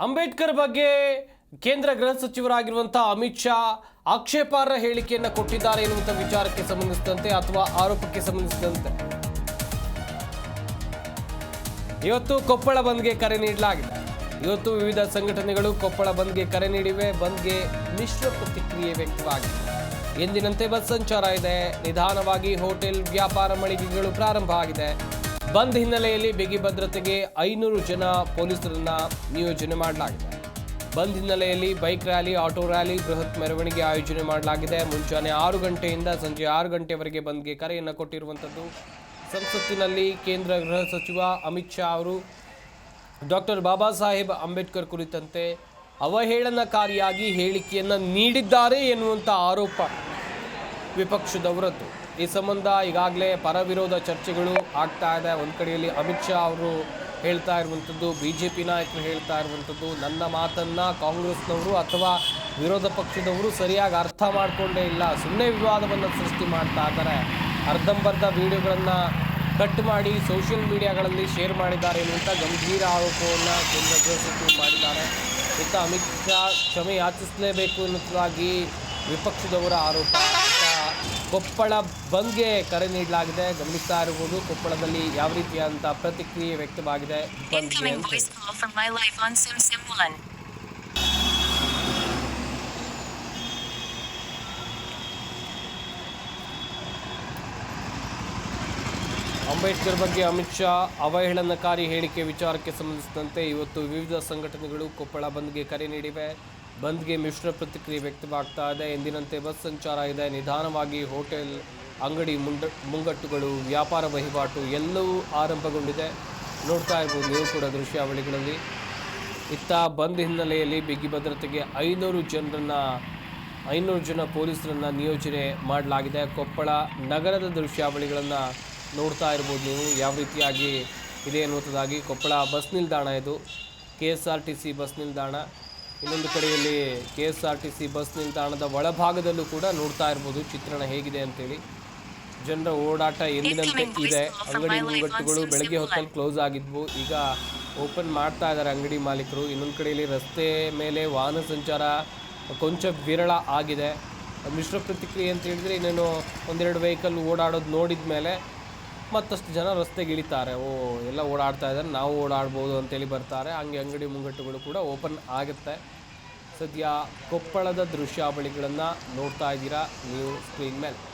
ಅಂಬೇಡ್ಕರ್ ಬಗ್ಗೆ ಕೇಂದ್ರ ಗೃಹ ಸಚಿವರಾಗಿರುವಂತಹ ಅಮಿತ್ ಶಾ ಆಕ್ಷೇಪಾರ್ಹ ಹೇಳಿಕೆಯನ್ನ ಕೊಟ್ಟಿದ್ದಾರೆ ಎನ್ನುವಂಥ ವಿಚಾರಕ್ಕೆ ಸಂಬಂಧಿಸಿದಂತೆ ಅಥವಾ ಆರೋಪಕ್ಕೆ ಸಂಬಂಧಿಸಿದಂತೆ. ಇವತ್ತು ಕೊಪ್ಪಳ ಬಂದ್ಗೆ ಕರೆ ನೀಡಲಾಗಿದೆ. ಇವತ್ತು ವಿವಿಧ ಸಂಘಟನೆಗಳು ಕೊಪ್ಪಳ ಬಂದ್ಗೆ ಕರೆ ನೀಡಿವೆ. ಬಂದ್ಗೆ ಮಿಶ್ರ ಪ್ರತಿಕ್ರಿಯೆ ವ್ಯಕ್ತವಾಗಿದೆ. ಎಂದಿನಂತೆ ಬಸ್ ಸಂಚಾರ ಇದೆ. ನಿಧಾನವಾಗಿ ಹೋಟೆಲ್ ವ್ಯಾಪಾರ ಮಳಿಗೆಗಳು ಪ್ರಾರಂಭ ಆಗಿದೆ. ಬಂದ್ ಹಿನ್ನೆಲೆಯಲ್ಲಿ ಬಿಗಿ ಭದ್ರತೆಗೆ ಐನೂರು ಜನ ಪೊಲೀಸರನ್ನ ನಿಯೋಜನೆ ಮಾಡಲಾಗಿದೆ. ಬಂದ್ ಹಿನ್ನೆಲೆಯಲ್ಲಿ ಬೈಕ್ ರ್ಯಾಲಿ, ಆಟೋ ರ್ಯಾಲಿ, ಬೃಹತ್ ಮೆರವಣಿಗೆ ಆಯೋಜನೆ ಮಾಡಲಾಗಿದೆ. ಮುಂಜಾನೆ ಆರು ಗಂಟೆಯಿಂದ ಸಂಜೆ ಆರು ಗಂಟೆವರೆಗೆ ಬಂದ್ಗೆ ಕರೆಯನ್ನು ಕೊಟ್ಟಿರುವಂಥದ್ದು. ಸಂಸತ್ತಿನಲ್ಲಿ ಕೇಂದ್ರ ಗೃಹ ಸಚಿವ ಅಮಿತ್ ಶಾ ಅವರು ಡಾಕ್ಟರ್ ಬಾಬಾ ಸಾಹೇಬ್ ಅಂಬೇಡ್ಕರ್ ಕುರಿತಂತೆ ಅವಹೇಳನಕಾರಿಯಾಗಿ ಹೇಳಿಕೆಯನ್ನು ನೀಡಿದ್ದಾರೆ ಎನ್ನುವಂಥ ಆರೋಪ ವಿಪಕ್ಷದವರದ್ದು. ಈ ಸಂಬಂಧ ಈಗಾಗಲೇ ಪರವಿರೋಧ ಚರ್ಚೆಗಳು ಆಗ್ತಾ ಇದೆ. ಒಂದು ಕಡೆಯಲ್ಲಿ ಅಮಿತ್ ಶಾ ಅವರು ಹೇಳ್ತಾ ಇರುವಂಥದ್ದು ಬಿ ಜೆ ಪಿ ನಾಯಕರು ಹೇಳ್ತಾ ಇರುವಂಥದ್ದು ನನ್ನ ಮಾತನ್ನು ಕಾಂಗ್ರೆಸ್ನವರು ಅಥವಾ ವಿರೋಧ ಪಕ್ಷದವರು ಸರಿಯಾಗಿ ಅರ್ಥ ಮಾಡಿಕೊಂಡೇ ಇಲ್ಲ. ಸುಮ್ಮನೆ ವಿವಾದವನ್ನು ಸೃಷ್ಟಿ ಮಾಡ್ತಾ ಇದ್ದಾರೆ. ಅರ್ಧಂಬರ್ಧ ವಿಡಿಯೋಗಳನ್ನು ಕಟ್ ಮಾಡಿ ಸೋಷಿಯಲ್ ಮೀಡಿಯಾಗಳಲ್ಲಿ ಶೇರ್ ಮಾಡಿದ್ದಾರೆ ಎನ್ನುವಂಥ ಗಂಭೀರ ಆರೋಪವನ್ನು ಕೇಂದ್ರ ಗೃಹ ಸಚಿವರು ಮಾಡಿದ್ದಾರೆ. ಇತ್ತ ಅಮಿತ್ ಶಾ ಕ್ಷಮೆ ಯಾಚಿಸಲೇಬೇಕು ಎನ್ನುವುದಾಗಿ ವಿಪಕ್ಷದವರ ಆರೋಪ. ಕೊಪ್ಪಳ ಬಂದ್ಗೆ ಕರೆ ನೀಡಲಾಗಿದೆ. ಗಮನಿಸ್ತಾ ಇರಬಹುದು ಕೊಪ್ಪಳದಲ್ಲಿ ಯಾವ ರೀತಿಯಾದಂತಹ ಪ್ರತಿಕ್ರಿಯೆ ವ್ಯಕ್ತವಾಗಿದೆ. ಬಂದ್ಗೆ Incoming ಅಂತ voice call from my life on Sim Sim 1. Ambedkar ಬಗ್ಗೆ ಅಮಿತ್ ಶಾ ಅವಹೇಳನಕಾರಿ ಹೇಳಿಕೆ ವಿಚಾರಕ್ಕೆ ಸಂಬಂಧಿಸಿದಂತೆ ಇವತ್ತು ವಿವಿಧ ಸಂಘಟನೆಗಳು ಕೊಪ್ಪಳ ಬಂದ್ಗೆ ಕರೆ ನೀಡಿವೆ. ಬಂದ್ಗೆ ಮಿಶ್ರ ಪ್ರತಿಕ್ರಿಯೆ ವ್ಯಕ್ತವಾಗ್ತಾ ಇದೆ. ಎಂದಿನಂತೆ ಬಸ್ ಸಂಚಾರ ಇದೆ. ನಿಧಾನವಾಗಿ ಹೋಟೆಲ್, ಅಂಗಡಿ ಮುಂಡ, ಮುಂಗಟ್ಟುಗಳು, ವ್ಯಾಪಾರ ವಹಿವಾಟು ಎಲ್ಲವೂ ಆರಂಭಗೊಂಡಿದೆ. ನೋಡ್ತಾ ಇರ್ಬೋದು ನೀವು ಕೂಡ ದೃಶ್ಯಾವಳಿಗಳಲ್ಲಿ. ಇತ್ತ ಬಂದ್ ಹಿನ್ನೆಲೆಯಲ್ಲಿ ಬಿಗಿ ಭದ್ರತೆಗೆ ಐನೂರು ಜನರನ್ನ, ಐನೂರು ಜನ ಪೊಲೀಸರನ್ನು ನಿಯೋಜನೆ ಮಾಡಲಾಗಿದೆ. ಕೊಪ್ಪಳ ನಗರದ ದೃಶ್ಯಾವಳಿಗಳನ್ನು ನೋಡ್ತಾ ಇರ್ಬೋದು ನೀವು. ಯಾವ ರೀತಿಯಾಗಿ ಇದೆ ಅನ್ನುವಂಥದ್ದಾಗಿ ಕೊಪ್ಪಳ ಬಸ್ ನಿಲ್ದಾಣ ಇದು. K S R T C bus ನಿಲ್ದಾಣ. ಇನ್ನೊಂದು ಕಡೆಯಲ್ಲಿ K S R T C bus ನಿಲ್ದಾಣದ ಒಳಭಾಗದಲ್ಲೂ ಕೂಡ ನೋಡ್ತಾ ಇರ್ಬೋದು ಚಿತ್ರಣ ಹೇಗಿದೆ ಅಂತೇಳಿ. ಜನರ ಓಡಾಟ ಎಂದಿನಂತೆ ಇದೆ. ಅಂಗಡಿ ಮುಂಗಟ್ಟುಗಳು ಬೆಳಗ್ಗೆ ಹೊತ್ತಲ್ಲಿ ಕ್ಲೋಸ್ ಆಗಿದ್ವು. ಈಗ ಓಪನ್ ಮಾಡ್ತಾ ಇದ್ದಾರೆ ಅಂಗಡಿ ಮಾಲೀಕರು. ಇನ್ನೊಂದು ಕಡೆಯಲ್ಲಿ ರಸ್ತೆ ಮೇಲೆ ವಾಹನ ಸಂಚಾರ ಕೊಂಚ ವಿರಳ ಆಗಿದೆ. ಮಿಶ್ರ ಪ್ರತಿಕ್ರಿಯೆ ಅಂತ ಹೇಳಿದ್ರೆ ಇನ್ನೇನು ಒಂದೆರಡು ವೆಹಿಕಲ್ ಓಡಾಡೋದು ನೋಡಿದ ಮೇಲೆ ಮತ್ತಷ್ಟು ಜನ ರಸ್ತೆಗೆ ಇಳಿತಾರೆ. ಓ, ಎಲ್ಲ ಓಡಾಡ್ತಾ ಇದ್ದಾರೆ. ನಾವು ಓಡಾಡ್ಬೋದು ಅಂತೇಳಿ ಬರ್ತಾರೆ. ಹಂಗೆ ಅಂಗಡಿ ಮುಂಗಟ್ಟುಗಳು ಕೂಡ ಓಪನ್ ಆಗುತ್ತೆ. ಸದ್ಯ ಕೊಪ್ಪಳದ ದೃಶ್ಯಾವಳಿಗಳನ್ನು ನೋಡ್ತಾ ಇದ್ದೀರಾ? ನೀವು ಸ್ಕ್ರೀನ್ ಮೇಲೆ.